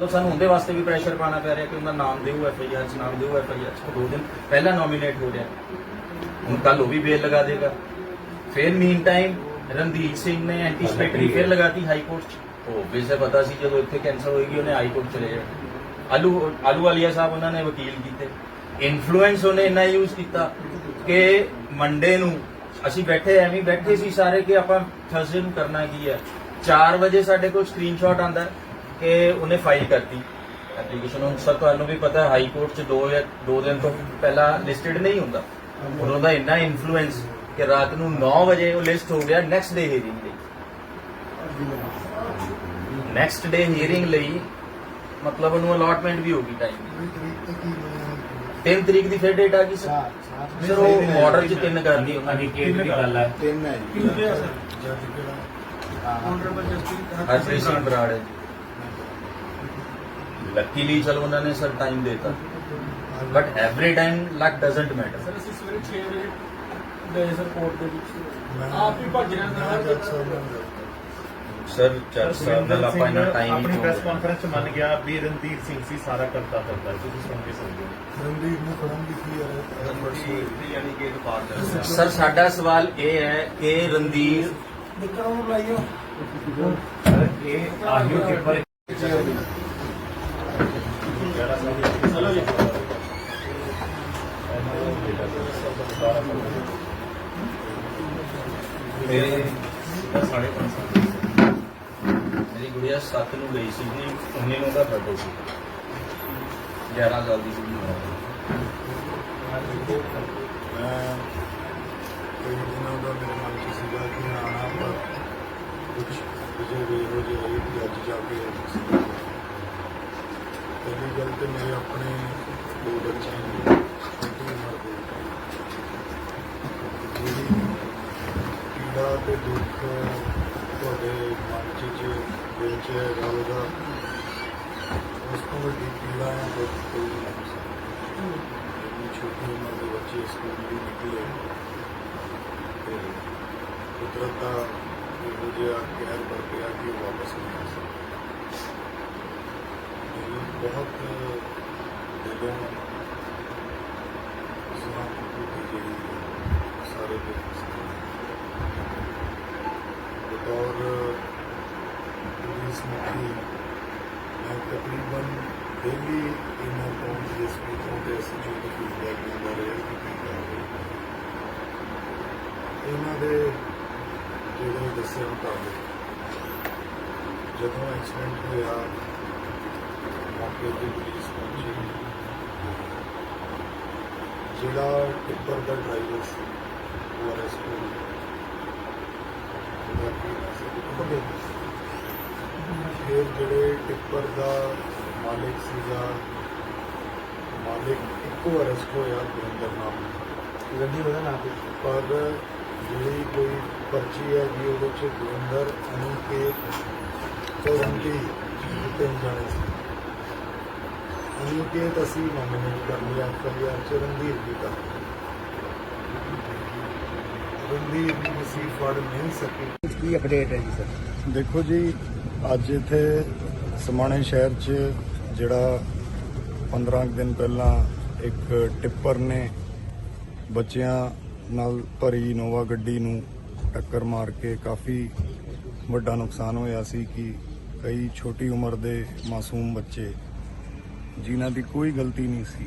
ਮਤਲਬ ਸਾਨੂੰ ਉਹਦੇ ਵਾਸਤੇ ਵੀ ਪ੍ਰੈਸ਼ਰ ਪਾਣਾ ਪੈ ਰਿਹਾ ਕਿ ਉਹਦਾ ਨਾਮ ਦਿਓ ਐਫ ਆਈ ਆਰ ਚ ਨਾਮ ਦਿਓ ਐਫ ਆਈ ਆਰ ਚ। ਦੋ ਦਿਨ ਪਹਿਲਾਂ ਨੋਮੀਨੇਟ ਹੋ ਰਿਹਾ। ਹੁਣ ਕੱਲ ਉਹ ਵੀ ਬੇਲ ਲਗਾ ਦੇਗਾ। ਫਿਰ ਮੀਨ ਟਾਈਮ ਰਣਦੀਪ ਸਿੰਘ ਨੇ ਐਂਟੀਸਪੇਟਰੀ ਫਿਰ ਲਗਾਤੀ ਹਾਈ ਕੋਰਟ ਚ। ਉਹ ਵੈਸੇ ਪਤਾ ਸੀ ਜਦੋਂ ਇੱਥੇ ਕੈਂਸਲ ਹੋਏਗੀ ਉਹਨੇ ਹਾਈ ਕੋਰਟ ਚਲੇ ਜਾਣਾ। ਆਲੂ ਆਲੂ ਵਾਲੀਆ ਸਾਹਿਬ ਉਹਨਾਂ ਨੇ ਵਕੀਲ ਕੀਤੇ। ਇਨਫਲੂਐਂਸ ਉਹਨੇ ਇੰਨਾ ਯੂਜ਼ ਕੀਤਾ ਕਿ ਮੰਡੇ ਨੂੰ ਅਸੀਂ ਬੈਠੇ ਐਵੇਂ ਹੀ ਬੈਠੇ ਸੀ ਸਾਰੇ ਕਿ ਆਪਾਂ ਥਰਸਡੇ ਨੂੰ ਕਰਨਾ ਕੀ ਹੈ। 4 ਵਜੇ ਸਾਡੇ ਕੋਲ ਸਕਰੀਨਸ਼ਾਟ ਆਂਦਾ ਕਿ ਉਹਨੇ ਫਾਈਲ ਕਰਤੀ। ਐਪਲੀਕੇਸ਼ਨ ਹੁਣ ਸਰ ਤੁਹਾਨੂੰ ਵੀ ਪਤਾ ਹਾਈ ਕੋਰਟ ਚ 2 ਜਾਂ 2 ਦਿਨ ਤੋਂ ਪਹਿਲਾਂ ਲਿਸਟਡ ਨਹੀਂ ਹੁੰਦਾ। ਉਹਨਾਂ ਦਾ ਇੰਨਾ ਇਨਫਲੂਐਂਸ ਕਿ ਰਾਤ ਨੂੰ 9 ਵਜੇ ਉਹ ਲਿਸਟ ਹੋ ਗਿਆ ਨੈਕਸਟ ਡੇ ਹੀਅਰਿੰਗ ਲਈ। ਨੈਕਸਟ ਡੇ ਹੀਅਰਿੰਗ ਲਈ ਮਤਲਬ ਉਹਨੂੰ ਅਲਾਟਮੈਂਟ ਵੀ ਹੋ ਗਈ ਟਾਈਮ 3 ਤਰੀਕ ਦੀ ਫਿਰ ਡੇਟ ਆ ਗਈ ਸਰ। ਸਰ ਉਹ ਮਾਡਲ ਚ ਤਿੰਨ ਕਰਦੀ ਉਹਨਾਂ ਦੀ ਅਨਿਕੇਤ ਦੀ ਗੱਲ ਹੈ। ਤਿੰਨ ਹੈ ਜੀ। ਕਿੰਨੇ ਆ ਸਰ? ਜੱਜ ਕਿਹੜਾ? ਆਨਰੇਬਲ ਜਸਟਿਸ ਹਰਪ੍ਰੀਤ ਸਿੰਘ ਬਰਾੜ ਹੈ ਲੱਕੀਲੀ ਚਲੋ ਉਹਨਾਂ ਨੇ ਸਰ ਟਾਈਮ ਦਿੱਤਾ but every time luck doesn't matter sir ਅਸੀਂ ਸਵੇਰੇ 6 ਵਜੇ ਗਏ ਸਰ ਕੋਰਟ ਦੇ ਵਿੱਚ ਆਪ ਹੀ ਭੱਜ ਰਿਹਾ ਮੈਂ ਜੱਜ ਸਾਹਿਬ ਨਾਲ ਨਾਲ ਗੱਲ ਕਰਦਾ। ਸਰ ਜੱਜ ਸਾਹਿਬ ਨਾਲ ਆਪਾਂ ਇਹਨਾਂ ਟਾਈਮ ਆਪਣੀ ਪ੍ਰੈਸ ਕਾਨਫਰੰਸ ਮੰਨ ਗਿਆ ਵੀ ਰਣਧੀਰ ਸਿੰਘ ਸੀ ਸਾਰਾ ਕਰਤਾ ਕਰਤਾ ਤੁਸੀਂ ਸੁਣ ਕੇ ਸਮਝੋ ਰਣਦੀਪ ਨੂੰ ਫੜਨ ਦੀ ਕੀ ਹੈ ਸਰ ਸਾਡਾ ਸਵਾਲ ਇਹ ਹੈ ਕਿ ਰਣਦੀਰ ਦਿੱਕਤ ਨੂੰ ਲਾਈਓ ਇਹ ਆਹੀਓ ਪੇਪਰ ਮੇਰੇ ਸਾਢੇ ਪੰਜ ਮੇਰੀ ਗੁੜੀਆ 7 ਨੂੰ ਗਈ ਸੀ ਜੀ 19 ਨੂੰ ਦਾ ਬਰਥਡੇ ਸੀ। 11 ਸਾਲ ਦੀ ਸੀ ਮੈਂ ਕਈ ਦਿਨਾਂ ਦਾ ਮੇਰੇ ਮਨ ਚ ਸੀਗਾ ਕਿ ਆਣਾ ਪਰ ਕੁਝ ਵਜੇ ਵੀ ਹੋ ਜਾਏ ਪਹਿਲੀ ਗੱਲ ਤੇ ਮੇਰੇ ਆਪਣੇ ਦੋ ਬੱਚੇ ਨੇ ਛੋਟੀ ਉਮਰ ਦੇ ਜਿਹੜੀ ਪੀੜਾ ਤੇ ਦੁੱਖ ਤੁਹਾਡੇ ਮਨ ਚ ਚ ਦਿਲ ਚ ਰਹੂਗਾ ਉਸ ਤੋਂ ਵੱਡੀ ਪੀੜਾ ਹੈ ਦੁੱਖ ਕੋਈ ਨਹੀਂ ਹੋ ਛੋਟੀ ਉਮਰ ਦੇ ਬੱਚੇ ਸਕੂਲ ਵੀ ਨਿਕਲੇ। ਤੇ ਕੁਦਰਤ ਦਾ ਇਹੋ ਜਿਹਾ ਕਹਿਰ ਬਣ ਗਿਆ ਕਿ ਉਹ ਵਾਪਸ ਨਹੀਂ ਆ ਸਕਦੇ ਮੈਨੂੰ ਬਹੁਤ ਦਿਲੋਂ ਸਹਾਨੁਭੂਤੀ ਜਿਹੜੀ ਹੈ, ਸਾਰੇ ਦੇ ਬਤੌਰ ਪੁਲਿਸ ਮੁਖੀ ਮੈਂ ਤਕਰੀਬਨ ਡੇਲੀ ਇਹਨਾਂ ਤੋਂ ਡੀਐਸਪੀ ਤੋਂ ਤੇ ਐਸਐਚਓ ਤੋਂ ਫੀਡਬੈਕ ਲੈਂਦਾ ਰਿਹਾ ਕਿ ਕੀ ਕਰ ਰਹੇ ਇਹਨਾਂ ਦੇ ਜਿਹੜੇ ਦੱਸੇ ਮੁਤਾਬਕ ਜਦੋਂ ਐਕਸੀਡੈਂਟ ਹੋਇਆ ਮੌਕੇ ਤੇ ਪੁਲਿਸ ਪਹੁੰਚੀ। ਜਿਹੜਾ ਟਿੱਪਰ ਦਾ ਡਰਾਈਵਰ ਸੀ ਉਹ ਅਰੈਸਟ ਹੋ ਗਿਆ। ਫਿਰ ਜਿਹੜੇ ਟਿੱਪਰ ਦਾ ਮਾਲਿਕ ਸੀਗਾ ਮਾਲਿਕ ਇੱਕੋ ਅਰੈਸਟ ਹੋਇਆ ਗੁਰਿੰਦਰ ਨਾਮ। ਗੱਡੀ ਉਹਦਾ ਨਾਮ ਪਰ ਜਿਹੜੀ ਕੋਈ ਪਰਚੀ ਹੈ ਜੀ ਉਹਦੇ ਚ ਗੁਰਿੰਦਰ ਅਨੁਕੇਤ ਤੇ ਰੰਗੀ ਤਿੰਨ ਜਾਣੇ ਸੀ। ਅਨੁਕੇਤ ਅਸੀਂ ਨੋਮੀਨੇਟ ਕਰ ਲਿਆ ਕਲਿਆ ਚਰਨਦੀਪ ਵੀ ਕਰ ਰਣਦੀਪ ਨੂੰ ਅਸੀਂ ਫੜ ਨਹੀਂ ਸਕੇ। ਕੀ ਅਪਡੇਟ ਹੈ ਜੀ ਸਰ? ਦੇਖੋ ਜੀ ਅੱਜ ਇੱਥੇ ਸਮਾਣੇ ਸ਼ਹਿਰ 'ਚ ਜਿਹੜਾ 15 ਕੁ ਦਿਨ ਪਹਿਲਾਂ ਇੱਕ ਟਿੱਪਰ ਨੇ ਬੱਚਿਆਂ ਨਾਲ ਭਰੀ ਇਨੋਵਾ ਗੱਡੀ ਨੂੰ ਟੱਕਰ ਮਾਰ ਕੇ ਕਾਫੀ ਵੱਡਾ ਨੁਕਸਾਨ ਹੋਇਆ ਸੀ ਕਿ ਕਈ ਛੋਟੀ ਉਮਰ ਦੇ ਮਾਸੂਮ ਬੱਚੇ ਜਿਨ੍ਹਾਂ ਦੀ ਕੋਈ ਗਲਤੀ ਨਹੀਂ ਸੀ,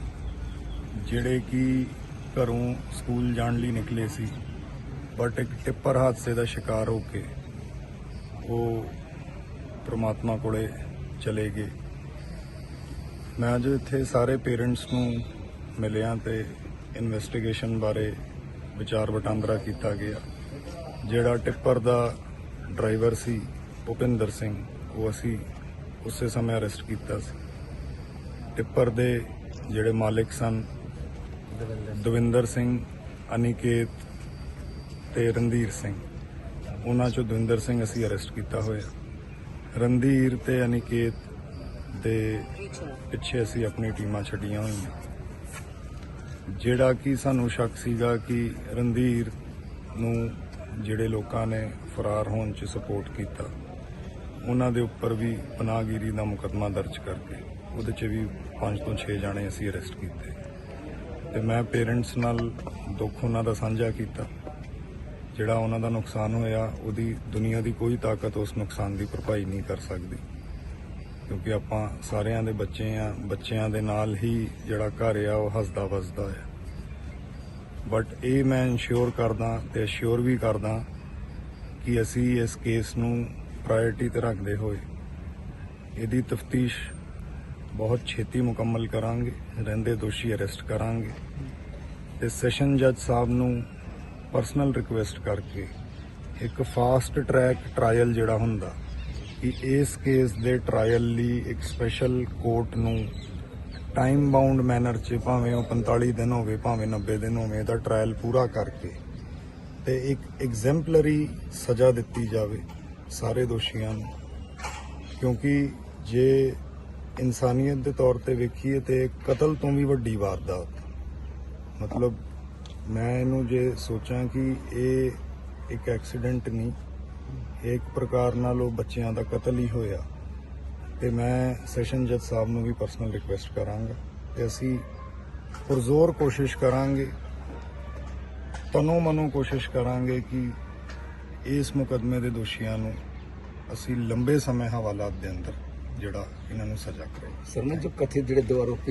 ਜਿਹੜੇ ਕਿ ਘਰੋਂ ਸਕੂਲ ਜਾਣ ਲਈ ਨਿਕਲੇ ਸੀ, ਬਟ ਇੱਕ ਟਿੱਪਰ ਹਾਦਸੇ ਦਾ ਸ਼ਿਕਾਰ ਹੋ ਕੇ ਉਹ ਪ੍ਰਮਾਤਮਾ ਕੋਲੇ ਚਲੇ ਗਏ। ਮੈਂ ਅੱਜ ਇੱਥੇ ਸਾਰੇ ਪੇਰੈਂਟਸ ਨੂੰ ਮਿਲਿਆ ਤੇ ਇਨਵੈਸਟੀਗੇਸ਼ਨ ਬਾਰੇ ਵਿਚਾਰ ਵਟਾਂਦਰਾ ਕੀਤਾ ਗਿਆ। ਜਿਹੜਾ ਟਿੱਪਰ ਦਾ ਡਰਾਈਵਰ ਸੀ, ਭੁਪਿੰਦਰ ਸਿੰਘ, ਉਹ ਅਸੀਂ ਉਸੇ ਸਮੇਂ ਅਰੈਸਟ ਕੀਤਾ ਸੀ। ਟਿੱਪਰ ਦੇ ਜਿਹੜੇ ਮਾਲਕ ਸਨ, ਦਵਿੰਦਰ ਸਿੰਘ, ਅਨਿਕੇਤ ਤੇ ਰਣਧੀਰ ਸਿੰਘ। ਉਹਨਾਂ ਚੋਂ ਦਵਿੰਦਰ ਸਿੰਘ ਅਸੀਂ ਅਰੈਸਟ ਕੀਤਾ ਹੋਇਆ। ਰਣਧੀਰ ਤੇ ਅਨਿਕੇਤ ਦੇ ਪਿੱਛੇ ਅਸੀਂ ਆਪਣੀ ਟੀਮਾਂ ਛੱਡੀਆਂ ਹੋਈਆਂ। ਜਿਹੜਾ ਕਿ ਸਾਨੂੰ ਸ਼ੱਕ ਸੀਗਾ ਕਿ ਰਣਧੀਰ ਨੂੰ ਜਿਹੜੇ ਲੋਕਾਂ ਨੇ ਫਰਾਰ ਹੋਣ 'ਚ ਸਪੋਰਟ ਕੀਤਾ, ਉਹਨਾਂ ਦੇ ਉੱਪਰ ਵੀ ਪਨਾਹਗੀਰੀ ਦਾ ਮੁਕੱਦਮਾ ਦਰਜ ਕਰਕੇ, ਉਹਦੇ 'ਚ ਵੀ 5 ਤੋਂ 6 ਜਾਣੇ ਅਸੀਂ ਅਰੈਸਟ ਕੀਤੇ। ਤੇ ਮੈਂ ਪੇਰੈਂਟਸ ਨਾਲ ਦੁੱਖ ਉਹਨਾਂ ਦਾ ਸਾਂਝਾ ਕੀਤਾ, ਜਿਹੜਾ ਉਹਨਾਂ ਦਾ ਨੁਕਸਾਨ ਹੋਇਆ, ਉਹਦੀ ਦੁਨੀਆ ਦੀ ਕੋਈ ਤਾਕਤ ਉਸ ਨੁਕਸਾਨ ਦੀ ਭਰਪਾਈ ਨਹੀਂ ਕਰ ਸਕਦੀ। ਕਿਉਂਕਿ ਆਪਾਂ ਸਾਰਿਆਂ ਦੇ ਬੱਚੇ ਆ, ਬੱਚਿਆਂ ਦੇ ਨਾਲ ਹੀ ਜਿਹੜਾ ਘਰ ਆ, ਉਹ ਹੱਸਦਾ ਵਸਦਾ ਆ। ਬਟ ਇਹ ਮੈਂ ਇਨਸ਼ੋਰ ਕਰਦਾ ਤੇ ਅਸ਼ੋਰ ਵੀ ਕਰਦਾ ਕਿ ਅਸੀਂ ਇਸ ਕੇਸ ਨੂੰ ਪ੍ਰਾਇੋਰਟੀ ਤੇ ਰੱਖਦੇ ਹੋਏ ਇਹਦੀ ਤਫਤੀਸ਼ ਬਹੁਤ ਛੇਤੀ ਮੁਕੰਮਲ ਕਰਾਂਗੇ, ਰਹਿੰਦੇ ਦੋਸ਼ੀ ਅਰੈਸਟ ਕਰਾਂਗੇ ਤੇ ਸੈਸ਼ਨ ਜੱਜ ਸਾਹਿਬ ਨੂੰ ਪਰਸਨਲ ਰਿਕੁਐਸਟ ਕਰਕੇ ਇੱਕ ਫਾਸਟ ਟਰੈਕ ਟ੍ਰਾਇਲ ਜਿਹੜਾ ਹੁੰਦਾ ਕਿ ਇਸ ਕੇਸ ਦੇ ਟ੍ਰਾਇਲ ਲਈ ਇੱਕ ਸਪੈਸ਼ਲ ਕੋਰਟ ਨੂੰ ਟਾਈਮ ਬਾਉਂਡ ਮੈਨਰ 'ਚ ਭਾਵੇਂ ਉਹ 45 ਦਿਨ ਹੋਵੇ, ਭਾਵੇਂ 90 ਦਿਨ ਹੋਵੇ, ਇਹਦਾ ਟ੍ਰਾਇਲ ਪੂਰਾ ਕਰਕੇ ਤੇ ਇੱਕ ਐਗਜ਼ੈਂਪਲਰੀ ਸਜ਼ਾ ਦਿੱਤੀ ਜਾਵੇ ਸਾਰੇ ਦੋਸ਼ੀਆਂ ਨੂੰ। ਕਿਉਂਕਿ ਜੇ ਇਨਸਾਨੀਅਤ ਦੇ ਤੌਰ ਤੇ ਵੇਖੀਏ ਤੇ ਕਤਲ ਤੋਂ ਵੀ ਵੱਡੀ ਵਾਰਦਾਤ। ਮਤਲਬ ਮੈਂ ਇਹਨੂੰ ਜੇ ਸੋਚਾਂ ਕਿ ਇਹ ਇੱਕ ਐਕਸੀਡੈਂਟ ਨਹੀਂ ਇੱਕ ਪ੍ਰਕਾਰ ਨਾਲ ਉਹ ਬੱਚਿਆਂ ਦਾ ਕਤਲ ਹੀ ਹੋਇਆ। ਤੇ ਮੈਂ ਸੈਸ਼ਨ ਜੱਜ ਸਾਹਿਬ ਨੂੰ ਵੀ ਪਰਸਨਲ ਰਿਕੁਐਸਟ ਕਰਾਂਗਾ ਤੇ ਅਸੀਂ ਪੁਰਜ਼ੋਰ ਕੋਸ਼ਿਸ਼ ਕਰਾਂਗੇ, ਤਨੋ ਮਨੋ ਕੋਸ਼ਿਸ਼ ਕਰਾਂਗੇ ਕਿ ਇਸ ਮੁਕਦਮੇ ਦੇ ਦੋਸ਼ੀਆਂ ਨੂੰ ਅਸੀਂ ਲੰਬੇ ਸਮੇਂ ਹਵਾਲਾਤ ਦੇ ਅੰਦਰ ਜਿਹੜਾ ਇਹਨਾਂ ਨੂੰ ਸਜ਼ਾ ਕਰਾਈਏ ਸਰ ਨੇ ਜੋ ਕਥਿਤ ਜਿਹੜੇ ਦੋ ਆਰੋਪੀ